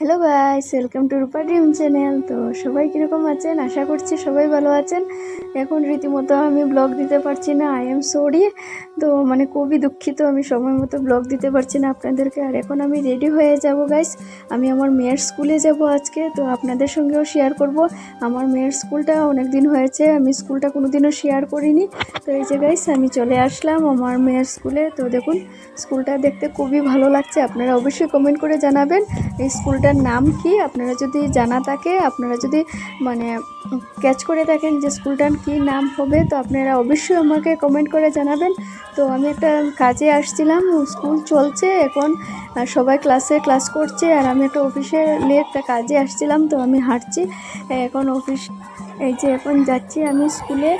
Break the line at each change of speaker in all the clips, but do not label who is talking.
Hello guys welcome to Rupa dream channel তো সবাই কীরকম আছেন? আশা করছি সবাই ভালো আছেন। এখন রীতিমতো আমি ব্লগ দিতে পারছি না আই এম সরি তো মানে খুবই দুঃখিত, আমি সময় মতো ব্লগ দিতে পারছি না আপনাদেরকে। আর এখন আমি রেডি হয়ে যাব গাইস আমি আমার মেয়ের স্কুলে যাব আজকে, তো আপনাদের সঙ্গেও শেয়ার করব। আমার মেয়ের স্কুলটা অনেক দিন হয়েছে, আমি স্কুলটা কোনো দিনও শেয়ার করিনি। তো এই যে গাইস আমি চলে আসলাম আমার মেয়ের স্কুলে তো দেখুন স্কুলটা দেখতে খুবই ভালো লাগছে। আপনারা অবশ্যই কমেন্ট করে জানাবেন, এই স্কুলটার নাম কি? আপনারা যদি জানা থাকে, আপনারা যদি মানে ক্যাচ করে থাকেন যে স্কুলটার কি নাম হবে, তো আপনারা অবশ্যই আমাকে কমেন্ট করে জানাবেন। তো আমি একটা কাজে আসছিলাম, স্কুল চলছে এখন সবাই ক্লাসে ক্লাস করছে, আর আমি একটা অফিসে নিয়ে একটা কাজে আসছিলাম, তো আমি হাঁটছি। এখন অফিস এই যে এখন যাচ্ছি আমি স্কুলে,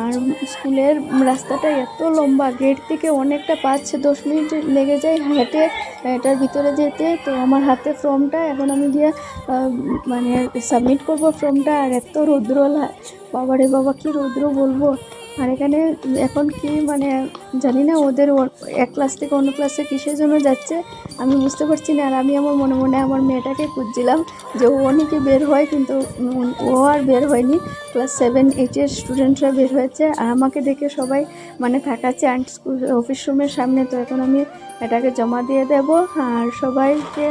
আর স্কুলের রাস্তাটা এত লম্বা গেট থেকে অনেকটা পাঁচ দশ মিনিট লেগে যায় হেঁটে, এটার ভিতরে যেতে। তো আমার হাতে ফর্মটা, এখন আমি গিয়ে মানে সাবমিট করব ফর্মটা, আর এত রৌদ্র বাবারে বাবা, কি রৌদ্র বলব? আর এখানে এখন কি মানে জানি না ওদের এক ক্লাস থেকে অন্য ক্লাসে কিসের জন্য যাচ্ছে, আমি বুঝতে পারছি না। আর আমি আমার মনে মনে আমার মেয়েটাকে খুঁজছিলাম যে ও অনেকে বের হয় কিন্তু ও আর বের হয়নি। ক্লাস সেভেন এইটের স্টুডেন্টরা বের হয়েছে আর আমাকে দেখে সবাই মানে থাকাচ্ছে আন্ট স্কুল অফিস রুমের সামনে। তো এখন আমি এটাকে জমা দিয়ে দেব আর সবাইকে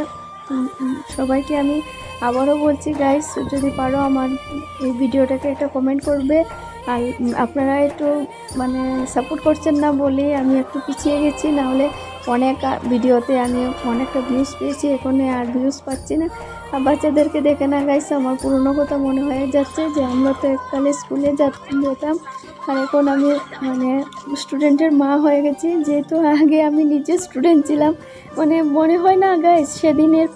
সবাইকে আমি আবারও বলছি গাইস যদি পারো আমার এই ভিডিওটাকে একটা কমেন্ট করবে। আর আপনারা একটু মানে সাপোর্ট করছেন না বলে আমি একটু পিছিয়ে গেছি, নাহলে অনেক ভিডিওতে আমি অনেকটা ভিউজ পেয়েছি এখানে আর ভিউজ পাচ্ছি না। আর বাচ্চাদেরকে দেখে না গাইছে আমার পুরনো কথা মনে হয়ে যাচ্ছে যে আমরা তো এককালে স্কুলে যেতাম। আর এখন আমি মানে স্টুডেন্টের মা হয়ে গেছি, যেহেতু আগে আমি নিজে স্টুডেন্ট ছিলাম। মানে মনে হয় না গাইস সেদিনের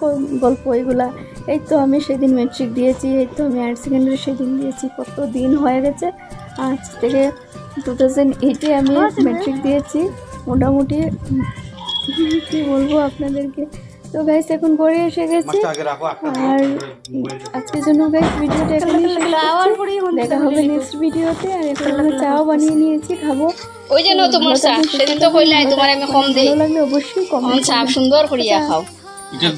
গল্প এগুলা। এই তো আমি সেদিন ম্যাট্রিক দিয়েছি, এই তো আমি হায়ার সেকেন্ডারি সেদিন দিয়েছি, কত দিন হয়ে গেছে। আজ থেকে টু থাউজেন্ড এইটে আমি ম্যাট্রিক দিয়েছি। মোটামুটি কী বলব আপনাদেরকে? তো গাইস এখন ঘরে এসে গেছি। আর আজকের জন্য গাইস ভিডিওটা করছি। দেখা হবে নেক্সট ভিডিওতে। আর এখন আমরা চাও বানিয়ে নিয়েছি খাব।
ওই জন্য তোমার চা সেদিন তো কইলাই তোমার আমি কম দেই।
ভালো লাগলে অবশ্যই কমেন্ট
চা সুন্দর করিয়া খাও।
এটা